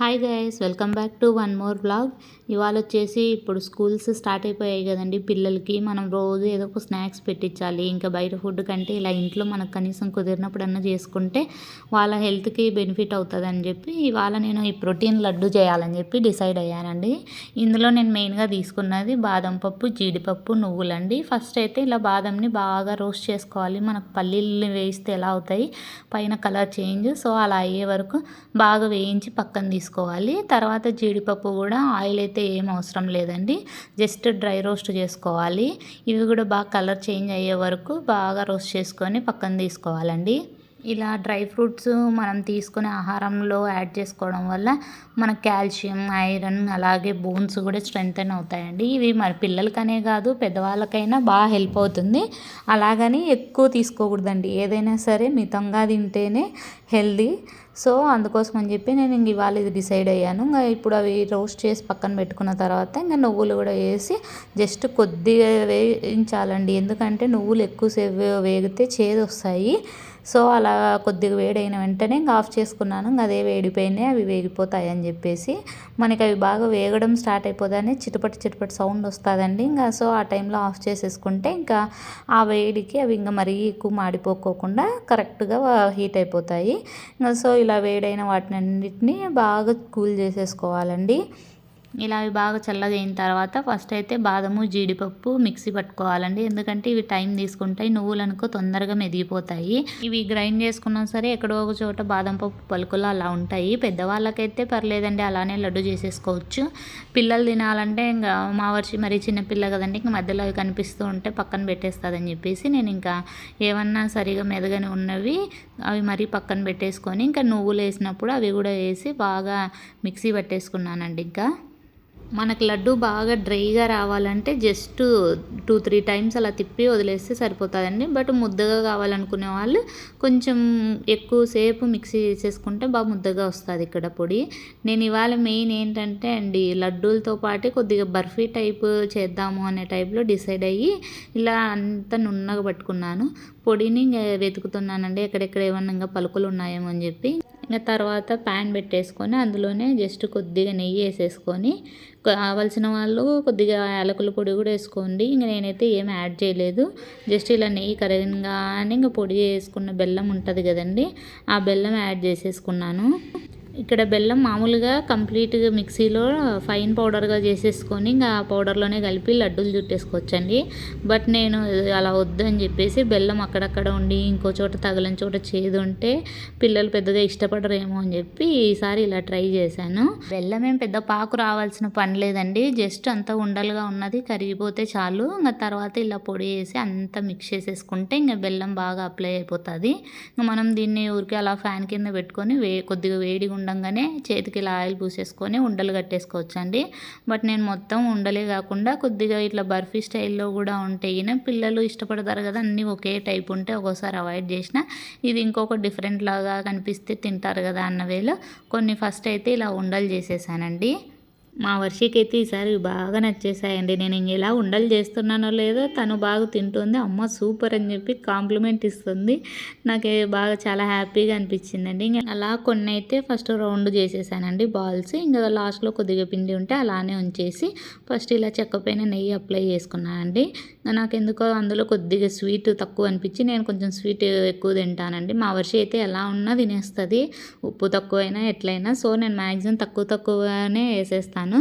Hi guys welcome back to one more blog ఇవాళ వచ్చేసి ఇప్పుడు స్కూల్స్ స్టార్ట్ అయిపోయాయి కదండి పిల్లలకి. మనం రోజు ఏదో ఒక స్నాక్స్ పెట్టించాలి. ఇంకా బయట ఫుడ్ కంటే ఇలా ఇంట్లో మనకు కనీసం కుదిరినప్పుడన్నా చేసుకుంటే వాళ్ళ హెల్త్కి బెనిఫిట్ అవుతుంది అని చెప్పి ఇవాళ నేను ఈ ప్రోటీన్ లడ్డు చేయాలని చెప్పి డిసైడ్ అయ్యానండి. ఇందులో నేను మెయిన్గా తీసుకున్నది బాదం పప్పు జీడిపప్పు నువ్వులండి. ఫస్ట్ అయితే ఇలా బాదంని బాగా రోస్ట్ చేసుకోవాలి. మనకు పల్లీలు వేయిస్తే ఎలా అవుతాయి? పైన కలర్ చేంజ్ సో అలా అయ్యే వరకు బాగా వేయించి పక్కన తీసుకు తీసుకోవాలి తర్వాత జీడిపప్పు కూడా ఆయిల్ అయితే ఏం అవసరం లేదండి. జస్ట్ డ్రై రోస్ట్ చేసుకోవాలి. ఇవి కూడా బాగా కలర్ చేంజ్ అయ్యే వరకు బాగా రోస్ట్ చేసుకొని పక్కన తీసుకోవాలండి. ఇలా డ్రై ఫ్రూట్స్ మనం తీసుకునే ఆహారంలో యాడ్ చేసుకోవడం వల్ల మన కాల్షియం ఐరన్ అలాగే బోన్స్ కూడా స్ట్రెంగ్తన్ అవుతాయండి. ఇవి మన పిల్లలకనే కాదు పెద్దవాళ్ళకైనా బాగా హెల్ప్ అవుతుంది. అలాగని ఎక్కువ తీసుకోకూడదండి. ఏదైనా సరే మితంగా తింటేనే హెల్దీ సో అందుకోసం అని చెప్పి నేను ఇంక ఇవాళ ఇది డిసైడ్ అయ్యాను. ఇంకా ఇప్పుడు అవి రోస్ట్ చేసి పక్కన పెట్టుకున్న తర్వాత ఇంకా నువ్వులు కూడా వేసి జస్ట్ కొద్దిగా వేయించాలండి. ఎందుకంటే నువ్వులు ఎక్కువసేపు వేగితే చేదు వస్తాయి సో అలా కొద్దిగా వేడైన వెంటనే ఇంకా ఆఫ్ చేసుకున్నాను. ఇంకా అదే వేడిపోయినాయి అవి వేగిపోతాయి అని చెప్పేసి. మనకి అవి బాగా వేగడం స్టార్ట్ అయిపోతానే చిటపటి చిటపటి సౌండ్ వస్తుందండి. ఇంకా సో ఆ టైంలో ఆఫ్ చేసేసుకుంటే ఇంకా ఆ వేడికి అవి ఇంకా మరీ ఎక్కువ మాడిపోకోకుండా కరెక్ట్గా హీట్ అయిపోతాయి. సో ఇలా వేడైన వాటిని అన్నిటిని బాగా కూల్ చేసేసుకోవాలండి. ఇలా అవి బాగా చల్లగా అయిన తర్వాత ఫస్ట్ అయితే బాదము జీడిపప్పు మిక్సీ పట్టుకోవాలండి. ఎందుకంటే ఇవి టైం తీసుకుంటాయి నువ్వులు అనుకో తొందరగా మెదిగిపోతాయి. ఇవి గ్రైండ్ చేసుకున్నా సరే ఎక్కడో ఒక చోట బాదం పప్పు పలుకులు అలా ఉంటాయి. పెద్దవాళ్ళకైతే పర్లేదండి అలానే లడ్డు చేసేసుకోవచ్చు. పిల్లలు తినాలంటే ఇంకా మా వర్షి మరీ చిన్నపిల్ల కదండి ఇంకా మధ్యలో అవి కనిపిస్తూ ఉంటే పక్కన పెట్టేస్తుందని చెప్పేసి నేను ఇంకా ఏమన్నా సరిగా మెదగని ఉన్నవి అవి మరీ పక్కన పెట్టేసుకొని ఇంకా నువ్వులు వేసినప్పుడు అవి కూడా వేసి బాగా మిక్సీ పట్టేసుకున్నానండి ఇంకా. మనకు లడ్డు బాగా డ్రైగా రావాలంటే జస్ట్ టూ త్రీ టైమ్స్ అలా తిప్పి వదిలేస్తే సరిపోతుందండి. బట్ ముద్దగా కావాలనుకునే వాళ్ళు కొంచెం ఎక్కువసేపు మిక్సీ చేసేసుకుంటే బాగా ముద్దగా వస్తుంది ఇక్కడ పొడి. నేను ఇవాళ మెయిన్ ఏంటంటే అండి లడ్డూలతో పాటు కొద్దిగా బర్ఫీ టైప్ చేద్దాము అనే టైప్లో డిసైడ్ అయ్యి ఇలా అంతా నున్నగా పట్టుకున్నాను. పొడిని వెతుకుతున్నానండి ఎక్కడెక్కడ ఏమన్నా ఇంకా పలుకులు ఉన్నాయేమో అని చెప్పి. ఇంకా తర్వాత ప్యాన్ పెట్టేసుకొని అందులోనే జస్ట్ కొద్దిగా నెయ్యి వేసేసుకొని కావలసిన వాళ్ళు కొద్దిగా యాలకుల పొడి కూడా వేసుకోండి. ఇంకా నేనైతే ఏం యాడ్ చేయలేదు. జస్ట్ ఇలా నెయ్యి కరగగానే ఇంకా పొడి వేసుకున్న బెల్లం ఉంటుంది కదండి ఆ బెల్లం యాడ్ చేసేసుకున్నాను. ఇక్కడ బెల్లం మామూలుగా కంప్లీట్గా మిక్సీలో ఫైన్ పౌడర్గా చేసేసుకొని ఇంకా ఆ పౌడర్లోనే కలిపి లడ్డూలు చుట్టేసుకోవచ్చండి. బట్ నేను అలా వద్దని చెప్పేసి బెల్లం అక్కడక్కడ ఉండి ఇంకో చోట తగలని చోట చేదు ఉంటే పిల్లలు పెద్దగా ఇష్టపడరేమో అని చెప్పి ఈసారి ఇలా ట్రై చేశాను. బెల్లం ఏం పెద్ద పాకు రావాల్సిన పని లేదండి. జస్ట్ అంతా ఉండలుగా ఉన్నది కరిగిపోతే చాలు. ఇంకా తర్వాత ఇలా పొడి వేసి అంతా మిక్స్ చేసేసుకుంటే ఇంకా బెల్లం బాగా అప్లై అయిపోతుంది. మనం దీన్ని ఊరికే అలా ఫ్యాన్ కింద పెట్టుకొని వే కొద్దిగా వేడిగా ఉండగానే చేతికి ఇలా ఆయిల్ పూసేసుకొని ఉండలు కట్టేసుకోవచ్చండి. బట్ నేను మొత్తం ఉండలే కాకుండా కొద్దిగా ఇట్లా బర్ఫీ స్టైల్లో కూడా ఉంటాయి పిల్లలు ఇష్టపడతారు కదా అన్నీ ఒకే టైప్ ఉంటే ఒక్కోసారి అవాయిడ్ చేసిన ఇది ఇంకొక డిఫరెంట్ లాగా కనిపిస్తే తింటారు కదా అన్న కొన్ని ఫస్ట్ అయితే ఇలా ఉండలు చేసేసానండి. మా వర్షికైతే ఈసారి బాగా నచ్చేసాయండి నేను ఎలా ఉండలు చేస్తున్నానో లేదో తను బాగా తింటుంది అమ్మ సూపర్ అని చెప్పి కాంప్లిమెంట్ ఇస్తుంది. నాకు బాగా చాలా హ్యాపీగా అనిపించిందండి. ఇంకా అలా కొన్ని అయితే ఫస్ట్ రౌండ్ చేసేసానండి బాల్స్. ఇంకా లాస్ట్లో కొద్దిగా పిండి ఉంటే అలానే ఉంచేసి ఫస్ట్ ఇలా చెక్కపైన నెయ్యి అప్లై చేసుకున్నానండి. నాకు ఎందుకో అందులో కొద్దిగా స్వీట్ తక్కువ అనిపించి నేను కొంచెం స్వీట్ ఎక్కువ తింటానండి. మా వర్షి అయితే ఎలా ఉన్నా తినేస్తుంది ఉప్పు తక్కువైనా ఎట్లయినా సో నేను మ్యాక్సిమం తక్కువ తక్కువనే వేసేస్తాను. చేశాను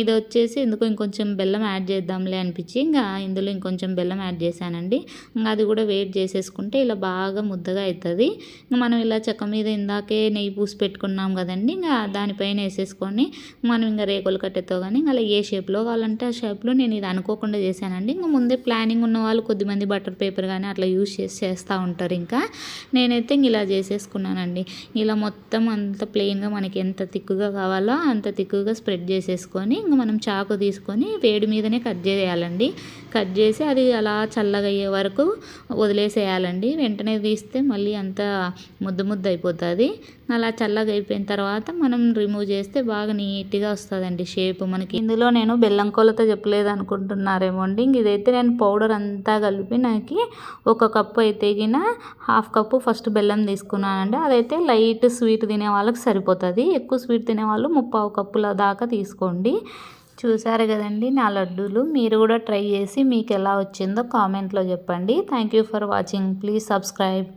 ఇది వచ్చేసి ఎందుకు ఇంకొంచెం బెల్లం యాడ్ చేద్దాంలే అనిపించి ఇంకా ఇందులో ఇంకొంచెం బెల్లం యాడ్ చేశానండి. ఇంకా అది కూడా వెయిట్ చేసేసుకుంటే ఇలా బాగా ముద్దగా అవుతుంది ఇంకా మనం ఇలా చెక్క మీద ఇందాకే నెయ్యి పూసి పెట్టుకున్నాం కదండి ఇంకా దానిపైన వేసేసుకొని మనం ఇంకా రేకులు కట్టెతో కానీ అలా ఏ షేప్లో కావాలంటే ఆ షేప్లో నేను ఇది అనుకోకుండా చేశానండి. ఇంకా ముందే ప్లానింగ్ ఉన్న వాళ్ళు కొద్దిమంది బటర్ పేపర్ కానీ అట్లా యూజ్ చేసి చేస్తూ ఉంటారు ఇంకా. నేనైతే ఇలా చేసేసుకున్నానండి. ఇలా మొత్తం అంత ప్లెయిన్గా మనకి ఎంత తిక్కుగా కావాలో అంత తిక్కుగా స్ప్రెడ్ చేసి చేసేసుకొని ఇంకా మనం చాకు తీసుకొని వేడి మీదనే కట్ చేయాలండి. కట్ చేసి అది అలా చల్లగా అయ్యే వరకు వదిలేసేయాలండి. వెంటనే తీస్తే మళ్ళీ అంత ముద్ద ముద్ద అయిపోతుంది. అలా చల్లగా అయిపోయిన తర్వాత మనం రిమూవ్ చేస్తే బాగా నీట్గా వస్తుందండి షేప్ మనకి. ఇందులో నేను బెల్లం కొలత చెప్పలేదు అనుకుంటున్నారేమో అండి ఇదైతే నేను పౌడర్ అంతా కలిపి నాకు ఒక కప్పు అయితే గిన హాఫ్ కప్పు ఫస్ట్ బెల్లం తీసుకున్నానండి. అదైతే లైట్ స్వీట్ తినే వాళ్ళకి సరిపోతుంది. ఎక్కువ స్వీట్ తినే వాళ్ళు ముప్పావు కప్పుల దాకా తీసుకోండి. చూసారు కదండి నా లడ్డూలు. మీరు కూడా ట్రై చేసి మీకు ఎలా వచ్చిందో కామెంట్లో చెప్పండి. Thank you for watching please subscribe